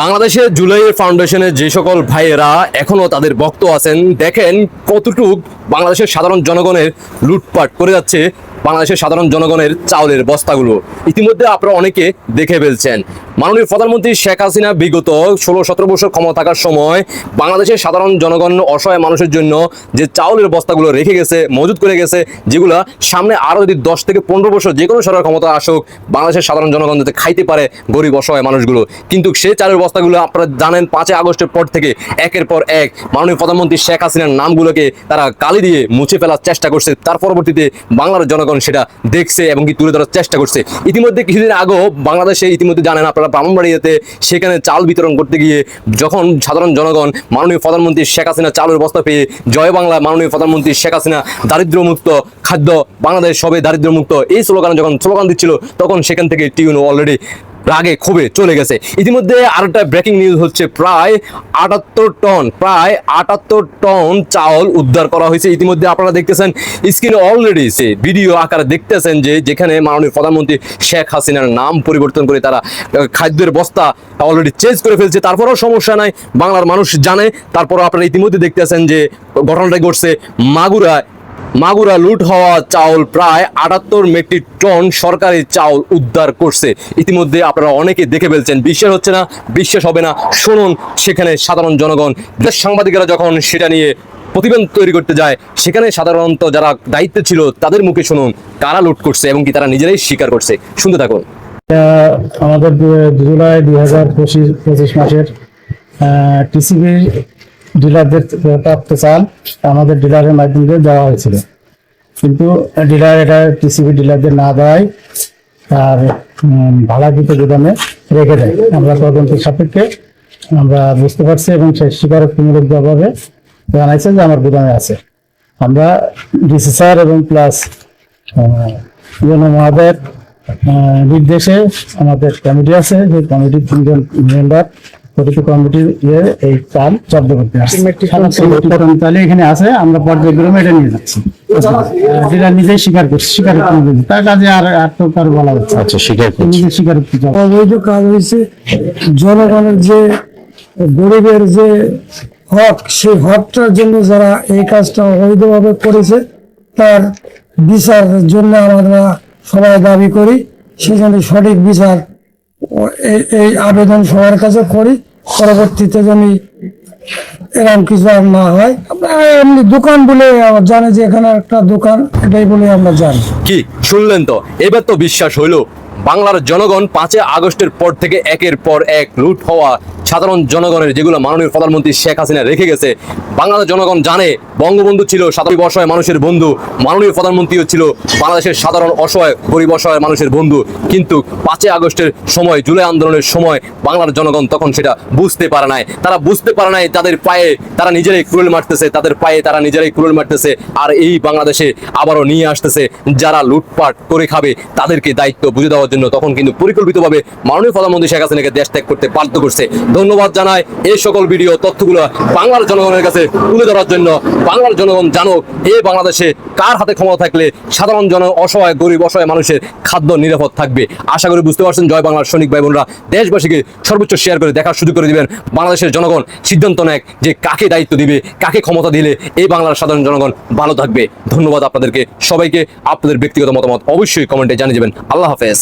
বাংলাদেশের জুলাই ফাউন্ডেশনের যে সকল ভাইয়েরা এখনও তাদের ভক্ত আছেন, দেখেন কতটুক বাংলাদেশের সাধারণ জনগণের লুটপাট করে যাচ্ছে। বাংলাদেশের সাধারণ জনগণের চাউলের বস্তাগুলো। ইতিমধ্যে আপনারা অনেকে দেখে ফেলছেন। মাননীয় প্রধানমন্ত্রী শেখ হাসিনা বিগত ষোলো সতেরো বছর ক্ষমতা থাকার সময় বাংলাদেশের সাধারণ জনগণ অসহায় মানুষের জন্য যে চাউলের বস্তাগুলো রেখে গেছে, মজুত করে গেছে, যেগুলো সামনে আরও যদি দশ থেকে পনেরো বছর যে কোনো সরকার ক্ষমতা আসুক, বাংলাদেশের সাধারণ জনগণ যাতে খাইতে পারে গরিব অসহায় মানুষগুলো। কিন্তু সেই চালের বস্তাগুলো আপনারা জানেন, পাঁচই আগস্টের পর থেকে একের পর এক মাননীয় প্রধানমন্ত্রী শেখ হাসিনার নামগুলোকে তারা কালি দিয়ে মুছে ফেলার চেষ্টা করছে। তার পরবর্তীতে বাংলার জনগণ সেটা দেখছে এবং কি তুলে ধরার চেষ্টা করছে। ইতিমধ্যে কিছুদিন আগেও বাংলাদেশে ইতিমধ্যে জানেন আপনারা, ব্রাহ্মণবাড়িয়াতে সেখানে চাল বিতরণ করতে গিয়ে যখন সাধারণ জনগণ মাননীয় প্রধানমন্ত্রী শেখ হাসিনা চালের বস্তা পেয়ে জয় বাংলা মাননীয় প্রধানমন্ত্রী শেখ হাসিনা দারিদ্রমুক্ত খাদ্য, বাংলাদেশ সবে দারিদ্র্যমুক্ত, এই স্লোগান যখন, স্লোগান দিচ্ছিল, তখন সেখান থেকে টিউন অলরেডি রাগে ক্ষোভে চলে গেছে। ইতিমধ্যে আরেকটা ব্রেকিং নিউজ হচ্ছে, প্রায় আটাত্তর টন, প্রায় আটাত্তর টন চাউল উদ্ধার করা হয়েছে। ইতিমধ্যে আপনারা দেখতেছেন স্ক্রিনে অলরেডি সে ভিডিও আকারে দেখতেছেন যে যেখানে মাননীয় প্রধানমন্ত্রী শেখ হাসিনার নাম পরিবর্তন করে তারা খাদ্যের বস্তা অলরেডি চেঞ্জ করে ফেলছে। তারপরেও সমস্যা নাই, বাংলার মানুষ জানে। তারপরও আপনারা ইতিমধ্যে দেখতেছেন যে ঘটনাটা ঘটছে মাগুরায়। মাগুরা লুট হওয়া চাউল প্রায় আটাত্তর মেট্রিক টন সরকারি চাউল উদ্ধার করছে। ইতিমধ্যে আপনারা অনেকে দেখে ফেলছেন, বিশ্বাস হচ্ছে না, বিশ্বাস হবে না। শুনুন সেখানে সাধারণ জনগণ দেশ সাংবাদিকেরা যখন সেটা নিয়ে প্রতিবেদন তৈরি করতে যায়, সেখানে সাধারণত যারা দায়িত্বে ছিল তাদের মুখে শুনুন কারা লুট করছে এবং কি তারা নিজেরাই স্বীকার করছে। শুনতে থাকুন। আমাদের জুলাই দুই হাজার পঁচিশ পঁচিশ মাসের টিসিবি ডিলারদের প্রাপ্ত চাল আমাদের ডিলারের মাধ্যমে দেওয়া হয়েছিল। কিন্তু ডিলার এটা টিসিবি ডিলারদের না দেওয়ায় উম, ভাড়াকৃত গুদামে রেখে দেয়। আমরা তদন্তের সাপেক্ষে আমরা বুঝতে পারছি এবং সে স্বীকারোক্তিমূলকভাবে জানাইছে যে আমার গুদামে আছে। আমরা ডিসি স্যার এবং প্লাস ইউনো মহাদয়ের নির্দেশে আমাদের কমিটি আছে যে কমিটির তিনজন মেম্বার প্রতিটি কমিটির ইয়ে এই চাল জব্দ করতে আসছে। এখানে আছে আমরা পর্যায়ক্রমে এটা নিয়ে যাচ্ছি। যেটা নিজেই স্বীকার করছি স্বীকার করতে তার কাজে আর আর তো কার বলা হচ্ছে আচ্ছা স্বীকার করছি। স্বীকার করতে অবৈধ কাজ হয়েছে। জনগণের যে গরিবের যে হক সেই হকটার জন্য যারা এই কাজটা অবৈধভাবে করেছে তার বিচার জন্য আমরা সবাই দাবি করি। সেজন্য সঠিক বিচার এই- এই আবেদন সবার কাছে করি। পরবর্তীতে যেন এরকম কিছু না হয়, আমরা এমনি দোকান বলে জানে যে এখানে একটা দোকান, এটাই বলে আমরা জানি। কি, শুনলেন তো? এবার তো বিশ্বাস হইল, বাংলার জনগণ পাঁচে আগস্টের পর থেকে একের পর এক লুট হওয়া সাধারণ জনগণের যেগুলো মাননীয় প্রধানমন্ত্রী শেখ হাসিনা রেখে গেছে বাংলাদেশ জনগণ জানে, বঙ্গবন্ধু ছিল সাধারণ অসহায় মানুষের বন্ধু, মাননীয় প্রধানমন্ত্রীও ছিল বাংলাদেশের সাধারণ অসহায় গরিব মানুষের বন্ধু। কিন্তু পাঁচই আগস্টের সময়, জুলাই আন্দোলনের সময় বাংলার জনগণ তখন সেটা বুঝতে পারে নাই। তারা বুঝতে পারে নাই তাদের পায়ে তারা নিজেরাই কুরুল মারতেছে, তাদের পায়ে তারা নিজেরাই কুরুল মারতেছে, আর এই বাংলাদেশে আবারও নিয়ে আসতেছে, যারা লুটপাট করে খাবে তাদেরকে দায়িত্ব বুঝে দেওয়ার জন্য তখন কিন্তু পরিকল্পিতভাবে মাননীয় প্রধানমন্ত্রী শেখ হাসিনাকে দেশ ত্যাগ করতে বাধ্য করছে। ধন্যবাদ জানায় এই সকল ভিডিও তথ্যগুলো বাংলার জনগণের কাছে তুলে ধরার জন্য। বাংলার জনগণ জানুক, এই বাংলাদেশে কার হাতে ক্ষমতা থাকলে সাধারণ জন অসহায়, গরিব, অসহায় মানুষের খাদ্য নিরাপদ থাকবে? আশা করি বুঝতে পারছেন, জয় বাংলার সৈনিক ভাই বোনরা দেশবাসীকে সর্বোচ্চ শেয়ার করে দেখার সুযোগ করে দিবেন বাংলাদেশের জনগণ। সিদ্ধান্ত নেয় যে কাকে দায়িত্ব দিবে, কাকে ক্ষমতা দিলে এই বাংলার সাধারণ জনগণ ভালো থাকবে। ধন্যবাদ আপনাদেরকে। সবাইকে আপনাদের ব্যক্তিগত মতামত অবশ্যই কমেন্টে জানিয়ে দেবেন আল্লাহ হাফেজ।